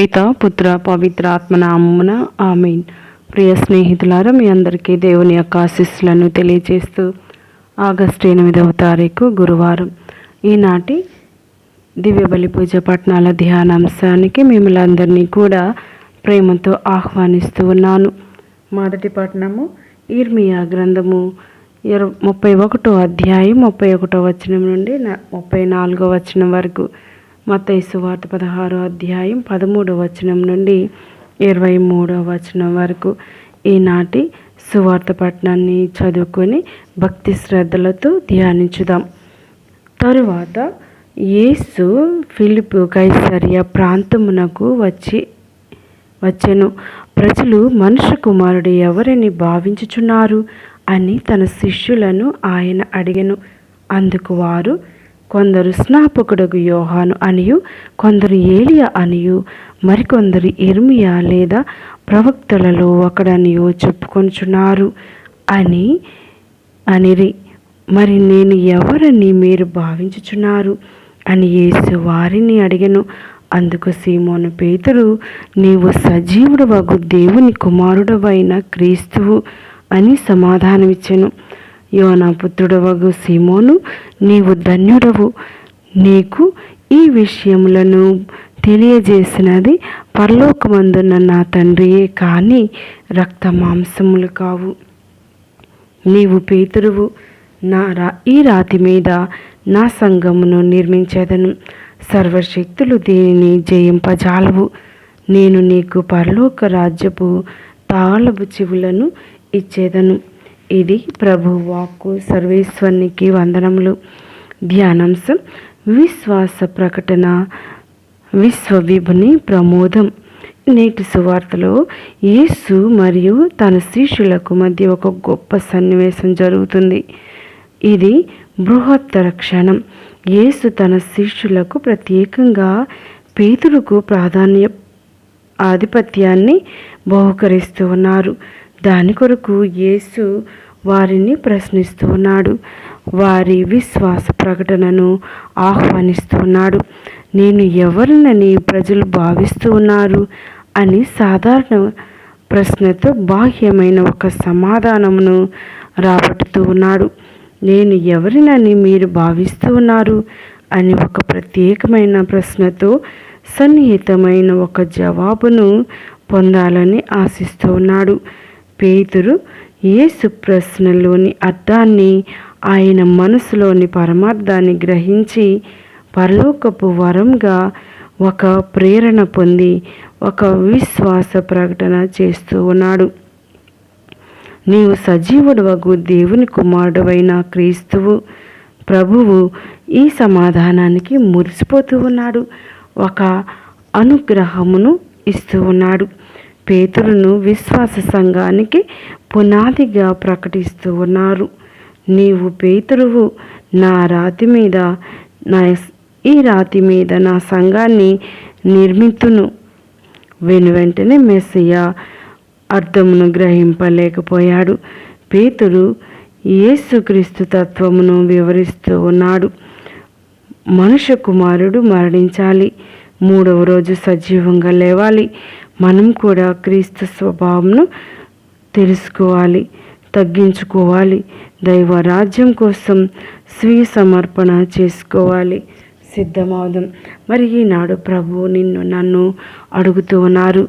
పిత పుత్ర పవిత్ర ఆత్మనామమున ఆమెన్. ప్రియ స్నేహితులారా మీ అందరికీ దేవుని యొక్క ఆశీస్సులను తెలియజేస్తూ ఆగస్టు ఎనిమిదవ తారీఖు గురువారం. ఈనాటి దివ్య బలి పూజ పట్నాల ధ్యానాంశానికి మిమ్మల్ని అందరినీ కూడా ప్రేమతో ఆహ్వానిస్తూ ఉన్నాను. మొదటి పట్టణము ఈర్మియా గ్రంథము ఇర ముప్పై ఒకటో అధ్యాయం ముప్పై ఒకటో వచనం నుండి ముప్పై నాలుగో వచనం వరకు. మత్తయి వార్త పదహారో అధ్యాయం పదమూడవ వచనం నుండి ఇరవై మూడవ వచనం వరకు. ఈనాటి సువార్త పట్టణాన్ని చదువుకొని భక్తి శ్రద్ధలతో ధ్యానించుదాం. తరువాత యేసు ఫిలిపు కైసర్య ప్రాంతమునకు వచ్చి వచ్చెను. ప్రజలు మనుష్య కుమారుడు ఎవరని భావించుచున్నారు అని తన శిష్యులను ఆయన అడిగెను. అందుకు వారు కొందరు స్నాపకుడగు యోహాను అనియు కొందరు ఏలియా అనియు మరికొందరు ఇర్మియా లేదా ప్రవక్తలలో ఒకడనియో చెప్పుకొనుచున్నారు అని అనిరి మరి నేను ఎవరని మీరు భావించుచున్నారు? అని యేసు వారిని అడిగను. అందుకు సీమోను పేతురు నీవు సజీవుడు వగు దేవుని కుమారుడవైన క్రీస్తువు అని సమాధానమిచ్చెను. యోనా పుత్రుడవగు సీమోను నీవు ధన్యుడవు. నీకు ఈ విషయములను తెలియజేసినది పరలోకమందున్న నా తండ్రియే కానీ రక్త మాంసములు కావు. నీవు పేతురువు. నా రా ఈ రాతి మీద నా సంఘమును నిర్మించేదను. సర్వశక్తులు దీనిని జయింపజాలవు. నేను నీకు పరలోక రాజ్యపు తాళపు చెవులను ఇచ్చేదను. ఇది ప్రభు వాక్కు సర్వేశ్వరునికి వందనములు. ధ్యానాంశం విశ్వాస ప్రకటన విశ్వవిభుని ప్రమోదం. నేటి సువార్తలో యేసు మరియు తన శిష్యులకు మధ్య ఒక గొప్ప సన్నివేశం జరుగుతుంది. ఇది బృహత్తర క్షణం. యేసు తన శిష్యులకు ప్రత్యేకంగా పేతురుకు ప్రాధాన్య ఆధిపత్యాన్ని బహుకరిస్తూ ఉన్నారు. దాని కొరకు యేసు వారిని ప్రశ్నిస్తూ ఉన్నాడు వారి విశ్వాస ప్రకటనను ఆహ్వానిస్తున్నాడు. నేను ఎవరినని ప్రజలు భావిస్తూ ఉన్నారు అని సాధారణ ప్రశ్నతో బాహ్యమైన ఒక సమాధానమును రాబట్టుతూ ఉన్నాడు. నేను ఎవరినని మీరు భావిస్తూ ఉన్నారు అని ఒక ప్రత్యేకమైన ప్రశ్నతో సన్నిహితమైన ఒక జవాబును పొందాలని ఆశిస్తూ ఉన్నాడు. పేతురు యేసు ప్రశ్నలోని అర్థాన్ని ఆయన మనసులోని పరమార్థాన్ని గ్రహించి పరలోకపు వరంగా ఒక ప్రేరణ పొంది ఒక విశ్వాస ప్రకటన చేస్తూ ఉన్నాడు. నీవు సజీవుడవగు దేవుని కుమారుడవైన క్రీస్తువు. ప్రభువు ఈ సమాధానానికి మురిసిపోతూ ఉన్నాడు. ఒక అనుగ్రహమును ఇస్తూ ఉన్నాడు. పేతురును విశ్వాస సంఘానికి పునాదిగా ప్రకటిస్తూ ఉన్నారు. నీవు పేతురువు నా రాతి మీద నా ఈ రాతి మీద నా సంఘాన్ని నిర్మితును. వెను వెంటనే మెస్సయ్య అర్థమును గ్రహింపలేకపోయాడు. పేతురు యేసుక్రీస్తు తత్వమును వివరిస్తూ ఉన్నాడు. మనుష్య కుమారుడు మరణించాలి. మూడవ రోజు సజీవంగా లేవాలి. మనం కూడా క్రీస్తు స్వభావంను తెలుసుకోవాలి తగ్గించుకోవాలి దైవ రాజ్యం కోసం స్వీయ సమర్పణ చేసుకోవాలి. సిద్ధమవుదాం. మరి ఈనాడు ప్రభు నిన్ను నన్ను అడుగుతూ ఉన్నారు.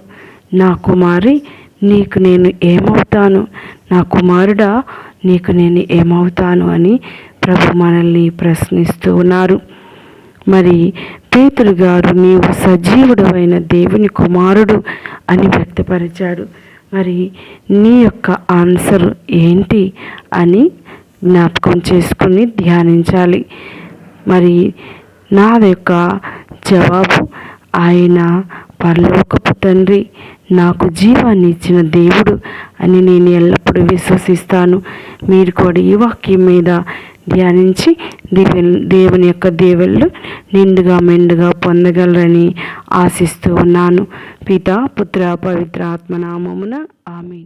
నా కుమారి నీకు నేను ఏమవుతాను? నా కుమారుడా నీకు నేను ఏమవుతాను అని ప్రభు మనల్ని ప్రశ్నిస్తూ ఉన్నారు. మరి పేతులు గారు నీవు సజీవుడమైన దేవుని కుమారుడు అని వ్యక్తపరిచాడు. మరి నీ యొక్క ఆన్సర్ ఏంటి అని జ్ఞాపకం చేసుకుని ధ్యానించాలి. మరి నా యొక్క జవాబు ఆయన పరలోకపు తండ్రి నాకు జీవాన్ని ఇచ్చిన దేవుడు అని నేను ఎల్లప్పుడూ విశ్వసిస్తాను. మీరు కూడా ఈ వాక్యం మీద ధ్యానించి దివ్య దేవుని యొక్క దేవుళ్ళు నిండుగా మెండుగా పొందగలరని ఆశిస్తూ ఉన్నాను. పిత పుత్ర పవిత్ర ఆత్మనామమున ఆమె